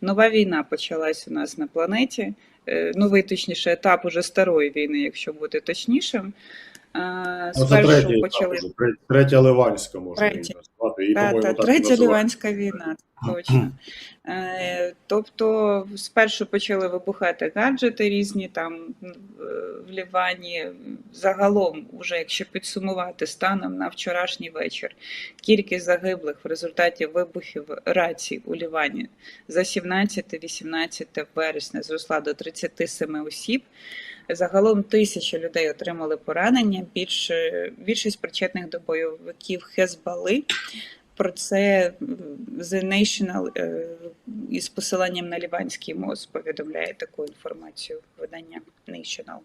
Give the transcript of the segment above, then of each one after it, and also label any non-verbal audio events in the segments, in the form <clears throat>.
Нова війна почалась у нас на планеті. Е, Новий, точніше, етап уже старої війни, якщо бути точнішим. Е, це третя, почали етап третя Ливанська можна її назвати. Третя Ливанська війна, точно. Е, тобто, спершу почали вибухати гаджети різні там е, в Лівані. Загалом, уже якщо підсумувати станом на вчорашній вечір, кількість загиблих в результаті вибухів рацій у Лівані за 17-18 вересня зросла до 37 осіб. Загалом тисячі людей отримали поранення. Більше, більшість причетних до бойовиків Хезбали. Про це The National е, із посиланням на Ліванський МОЗ повідомляє таку інформацію видання National.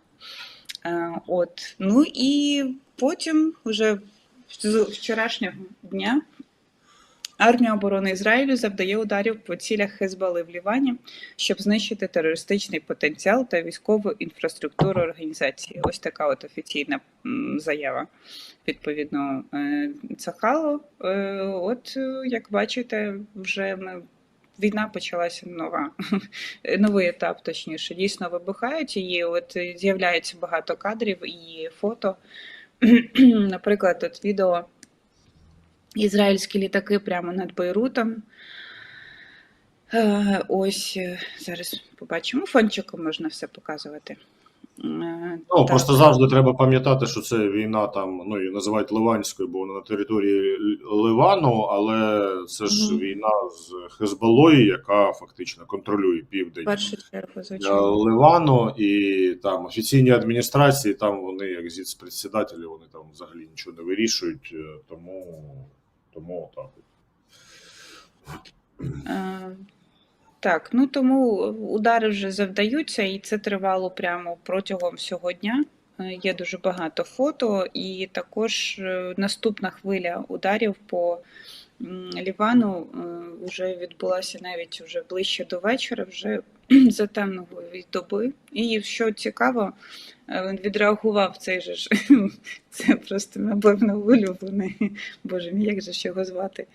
Е, От. Ну і потім, вже з вчорашнього дня, армія оборони Ізраїлю завдає ударів по цілях Хезбали в Лівані, щоб знищити терористичний потенціал та військову інфраструктуру організації. Ось така от офіційна заява відповідно е, Цахало. Е, От, е, як бачите, вже. Війна почалася нова, <laughs> новий етап, точніше, дійсно вибухають і от з'являється багато кадрів і фото. <clears throat> Наприклад, от відео ізраїльські літаки прямо над Бейрутом. Е, Ось е, зараз побачимо. Фончиком можна все показувати. Е, Ну, так. просто завжди треба пам'ятати, що це війна там, ну її називають Ливанською, бо вона на території Ливану, але це ж Мгм. війна з Хезболою, яка фактично контролює південь чергу. Ливану, і там офіційні адміністрації, там вони, як зіц-председателі, вони там взагалі нічого не вирішують, тому, тому отак. Е, Так, ну тому удари вже завдаються, і це тривало прямо протягом всього дня. Е, Є дуже багато фото, і також е, наступна хвиля ударів по Лівану е, вже відбулася навіть вже ближче до вечора, вже <clears throat> за темної доби. І що цікаво, е, він відреагував цей же ж. <laughs> Це просто напевно улюблений. Боже мій, як же ж його звати?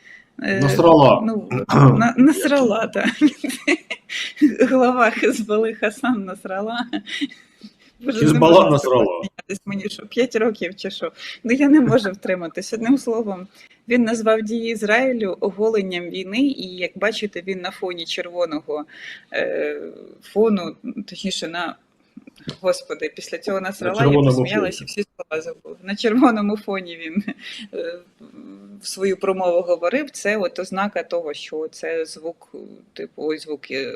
Е, Насрала. Ну, <clears throat> на, насрала, так. <laughs> Глава Хезбали Хасан насрала. Хізбала не сміятись Мені що, 5 років чи що? Ну я не можу втриматись. Одним словом, він назвав дії Ізраїлю оголенням війни, і як бачите, він на фоні червоного е, фону, точніше, на Господи, після цього насрала, я посміялася, всі слова забув. На червоному фоні він е, в свою промову говорив. Це от ознака того, що це звук, типу, ось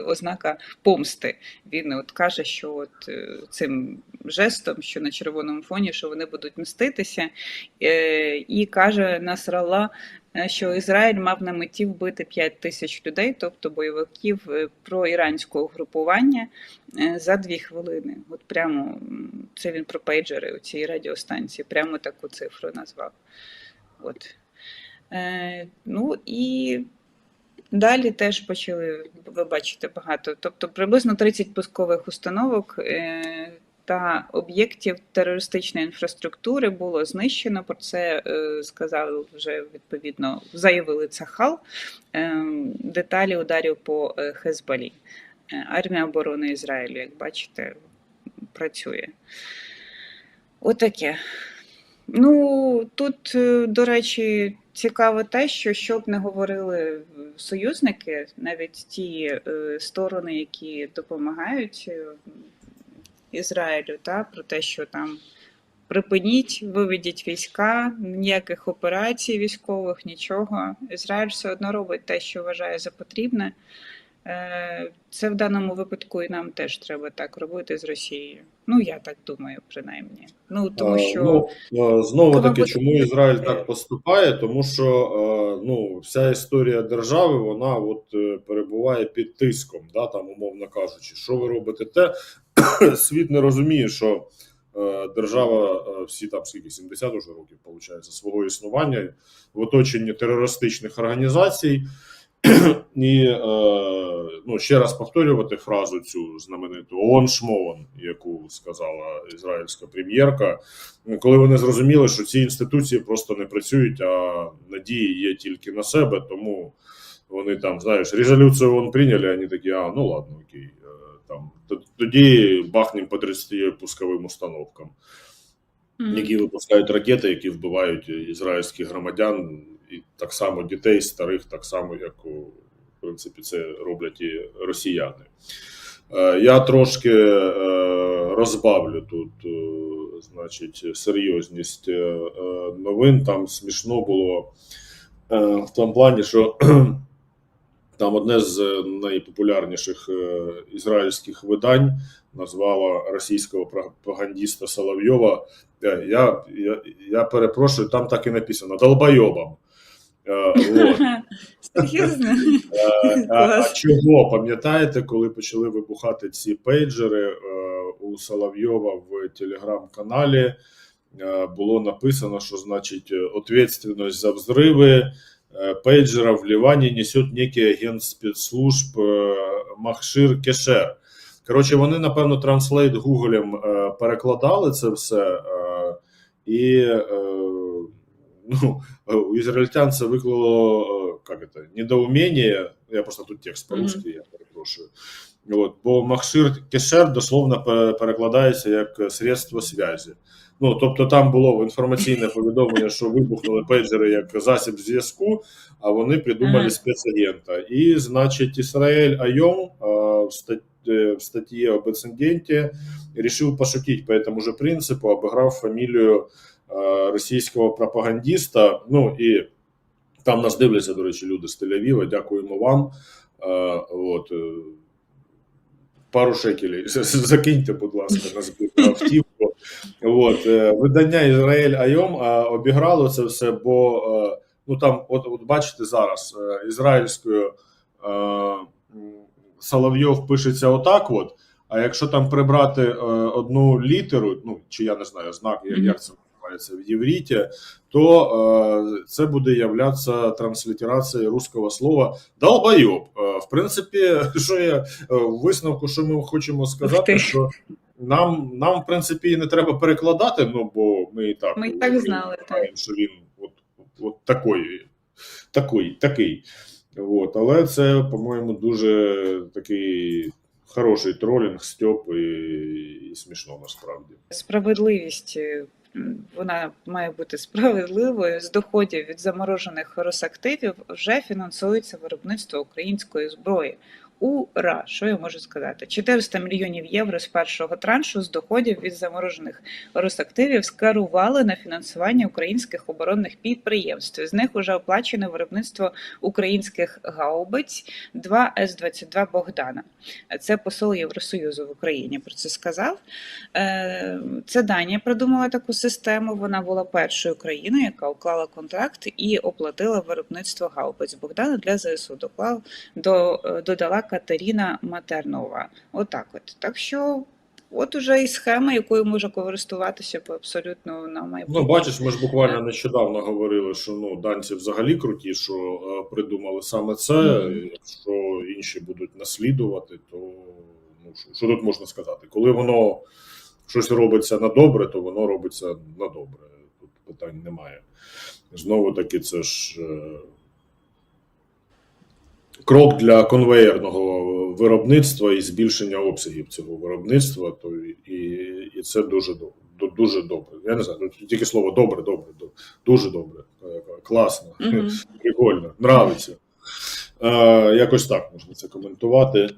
ознака помсти. Він от каже, що от е, цим жестом, що на червоному фоні, що вони будуть мститися, е, і каже Насрала, е, що Ізраїль мав на меті вбити 5 тисяч людей, тобто бойовиків проіранського групування за дві хвилини. От прямо це він про пейджери у цій радіостанції, прямо таку цифру назвав. От. Е, ну і далі теж почали, ви бачите, багато. Тобто приблизно 30 пускових установок е, та об'єктів терористичної інфраструктури було знищено. Про це е, сказав вже відповідно, заявили Цахал. Е, деталі ударів по Хезболі. Е, Армія оборони Ізраїлю, як бачите, працює. Отаке. Ну, тут, е, до речі, цікаво те, що що б не говорили союзники, навіть ті е, сторони, які допомагають е, Ізраїлю, та, про те, що там припиніть, виведіть війська, ніяких операцій військових, нічого. Ізраїль все одно робить те, що вважає за потрібне. Е, Це в даному випадку і нам теж треба так робити з Росією. Ну, я так думаю, принаймні. Ну, тому Е, що. Ну, е, знову таки, буде- чому Ізраїль так поступає? Тому що ну, вся історія держави вона от перебуває під тиском, да, там, умовно кажучи, що ви робите те, <coughs> світ не розуміє, що держава всі там скільки 70 уже років виходить, свого існування в оточенні терористичних організацій. <clears throat> І е, ну, ще раз повторювати фразу цю знамениту. ООН шмован, яку сказала ізраїльська прем'єрка, коли вони зрозуміли, що ці інституції просто не працюють, а надії є тільки на себе, тому Вони там, знаєш, резолюцію ООН прийняли, вони такі, а, ну ладно, окей. е, Там, тоді бахнем по 30 пусковим установкам, які випускають ракети, які вбивають ізраїльських громадян, і так само дітей, старих, так само, як у, в принципі, це роблять і росіяни. Е, Я трошки е, розбавлю тут, е, значить, серйозність новин. Там смішно було в тому плані, що <clears throat> там одне з найпопулярніших ізраїльських видань назвало російського пропагандіста Соловйова. Я, я, я перепрошую, там так і написано долбойобом. Е. <laughs> Серйозно? Е, А, <laughs> а чого пам'ятаєте, коли почали вибухати ці пейджери е, у Соловйова в телеграм-каналі? е, Було написано, що значить відповідальність за взриви е, пейджера в Лівані несет некий агент спецслужб е, Махшир Кешер. Коротше, вони, напевно, транслейт Гуглем е, перекладали це все. е, І е, ну, Э, у израильтян це викликало е, как это, недоумение. Я просто тут текст по-русски, я перепрошую. От, бо Махшир Кешер дословно пе- перекладається як средство зв'язі. Ну, тобто там було інформаційне повідомлення, <laughs> що вибухнули пейджери як засіб зв'язку, а вони придумали Ага. спецагента. І, значить, Ісраїль Айом е, в, стат- е, в статті об інциденті решил пошутить по этому же принципу, обыграв фамілію е, російського пропагандиста. Ну і там нас дивляться, до речі, люди з Тель-Авіва. Дякуємо вам. Е, От, е, пару шекелей. <laughs> Закиньте, будь ласка, на збірну автівку. От, е, видання Ізраїль Айом е, обіграло це все, бо е, ну там, от, от бачите зараз, е, ізраїльською е, Соловйов пишеться отак. От, а якщо там прибрати е, одну літеру, ну чи я не знаю, знак, як це називається в євріті, то е, це буде являтися транслітерацією руського слова долбойоб. Е, в принципі, <laughs> що я е, в висновку, що ми хочемо сказати, що нам, нам, в принципі, і не треба перекладати, ну бо ми і так, Ми і так знали, так. знаємо, що він от, от такий, такий, такий. От, але це, по-моєму, дуже такий хороший тролінг, стьоп і, і смішно насправді. Справедливість е, вона має бути справедливою. З доходів від заморожених росактивів вже фінансується виробництво української зброї. Ура! Що я можу сказати? 400 мільйонів євро з першого траншу з доходів від заморожених росактивів скерували на фінансування українських оборонних підприємств. З них вже оплачено виробництво українських гаубиць 2 С-22 Богдана. Це посол Євросоюзу в Україні про це сказав. Е, Це Данія придумала таку систему. Вона була першою країною, яка уклала контракт і оплатила виробництво гаубиць Богдана для ЗСУ. Доклав до е, додала Катерина Матернова. Отак, от так що. От уже і схема, якою може користуватися по абсолютно на майбутнє. Ну, бачиш, ми ж буквально нещодавно говорили, що ну данці взагалі круті, що е, придумали саме це. Мгм. Якщо інші будуть наслідувати, то ну що, що тут можна сказати? Коли воно щось робиться на добре, то воно робиться на добре. Тут питань немає. Знову таки, це ж е, крок для конвеєрного виробництва і збільшення обсягів цього виробництва, то і, і це дуже добре. Дуже добре. Я не знаю, ну, тільки слово добре, добре, добре. дуже добре, е, класно, <laughs> прикольно, нравиться. Е, якось так можна це коментувати.